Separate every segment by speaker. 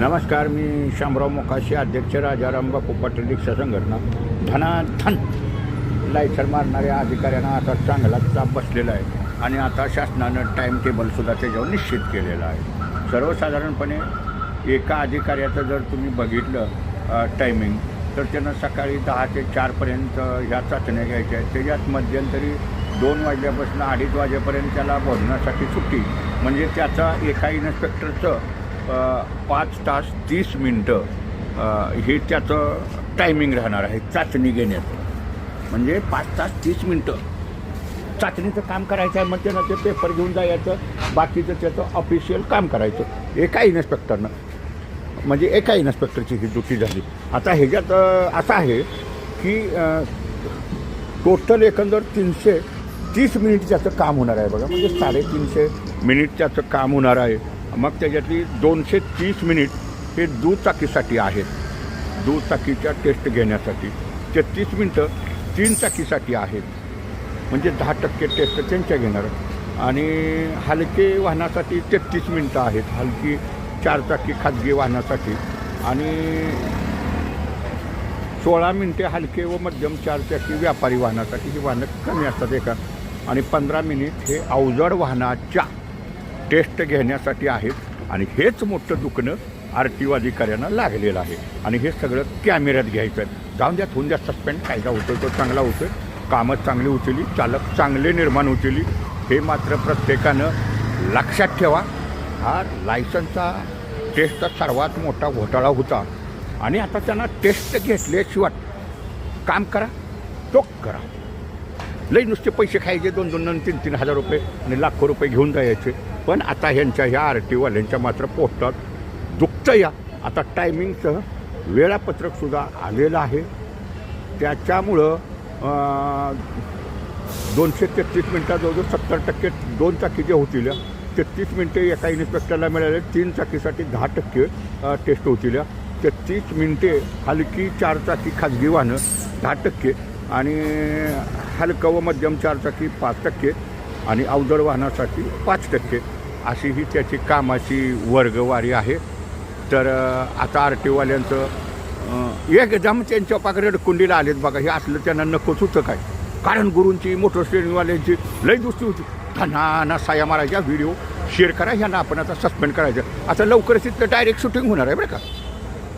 Speaker 1: नमस्कार मी शामराव मोकाशी अध्यक्ष राजाराम बापू पाटील रिक्षा संघटना. धनाधन लायसर मारणाऱ्या अधिकाऱ्यांना आता चांगला चाप बसलेला आहे आणि आता शासनानं टाईम टेबलसुद्धा त्याच्यावर निश्चित केलेलं आहे. सर्वसाधारणपणे एका अधिकाऱ्याचं जर तुम्ही बघितलं टायमिंग तर त्यानं सकाळी दहा ते चारपर्यंत ह्या चाचण्या घ्यायच्या आहेत. त्याच्यात मध्यंतरी दोन वाजल्यापासून अडीच वाजेपर्यंत त्याला भोजनासाठी सुट्टी. म्हणजे त्याचा एका इन्स्पेक्टरचं पाच तास तीस मिनटं हे त्याचं टायमिंग राहणार आहे चाचणी घेण्याचं म्हणजे पाच तास तीस मिनटं. चाचणीचं काम करायचं आहे मग ना ते पेपर घेऊन जायचं बाकीचं त्याचं ऑफिशियल काम करायचं. एका इन्स्पेक्टरनं म्हणजे एका इन्स्पेक्टरची ही ड्युटी झाली. आता ह्याच्यात असं आहे की टोटल एकंदर तीनशे तीस मिनिट त्याचं काम होणार आहे बघा. म्हणजे साडेतीनशे मिनिट त्याचं काम होणार आहे. मग त्याच्यातली दोनशे तीस मिनिट हे दुचाकीसाठी आहेत. दुचाकीच्या टेस्ट घेण्यासाठी. तेहतीस मिनटं तीन चाकीसाठी आहेत. म्हणजे दहा टक्के टेस्ट त्यांच्या घेणार. आणि हलके वाहनासाठी तेहतीस मिनटं आहेत. हलकी चारचाकी खाजगी वाहनासाठी. आणि सोळा मिनटे हलके व मध्यम चारचाकी व्यापारी वाहनासाठी ही वाहनं कमी असतात एका. आणि पंधरा मिनिट हे अवजड वाहनाच्या टेस्ट घेण्यासाठी आहेत आणि हेच मोठं दुखणं आर टी ओ अधिकाऱ्यांना लागलेलं आहे. आणि हे सगळं कॅमेऱ्यात घ्यायचं आहे जाऊन द्या होऊन द्या सस्पेंड कायदा होतो तो चांगला होतो कामं चांगली उचली चालक चांगले निर्माण उचली हे मात्र प्रत्येकानं लक्षात ठेवा. हा लायसनचा टेस्टचा सर्वात मोठा घोटाळा होता. आणि आता त्यांना टेस्ट घेतल्याशिवाय काम करा तो करा. लई नुसते पैसे खायचे दोन दोन दोन तीन तीन हजार रुपये आणि लाखो रुपये घेऊन जायचे. पण आता ह्यांच्या ह्या आर टी वाल्यांच्या मात्र पोस्टात दुखतं या. आता टायमिंगचं वेळापत्रकसुद्धा आलेलं आहे. त्याच्यामुळं दोनशे तेहतीस मिनटात सत्तर टक्के दोन चाकी जे होतील तेहतीस मिनटे एका इन्स्पेक्टरला मिळाले तीन चाकीसाठी दहा टक्के टेस्ट होतील. तेहतीस मिनटे हलकी चार चाकी खाजगी वाहनं दहा टक्के आणि हलकं व मध्यम चार चाकी पाच टक्के आणि अवजड वाहनासाठी पाच टक्के. अशी ही त्याची कामाची वर्गवारी आहे. तर आता आर टी ओवाल्यांचं एकदम त्यांच्या पाकडे कुंडीला आलेत बघा हे असलं त्यांना नकोच होतं काय? कारण गुरूंची मोटर श्रेणीवाल्यांची लई दुसरी होती. धनाना साया मारायच्या व्हिडिओ शेअर करा ह्यांना आपण आता सस्पेंड करायचं. आता लवकरच इथं डायरेक्ट शूटिंग होणार आहे बरं का?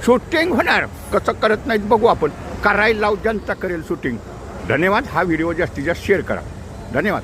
Speaker 1: शूटिंग होणार. कसं करत नाहीत बघू आपण. करायला लावू जनता करेल शूटिंग. धन्यवाद. हा व्हिडिओ जास्तीत जास्त शेअर करा. धन्यवाद.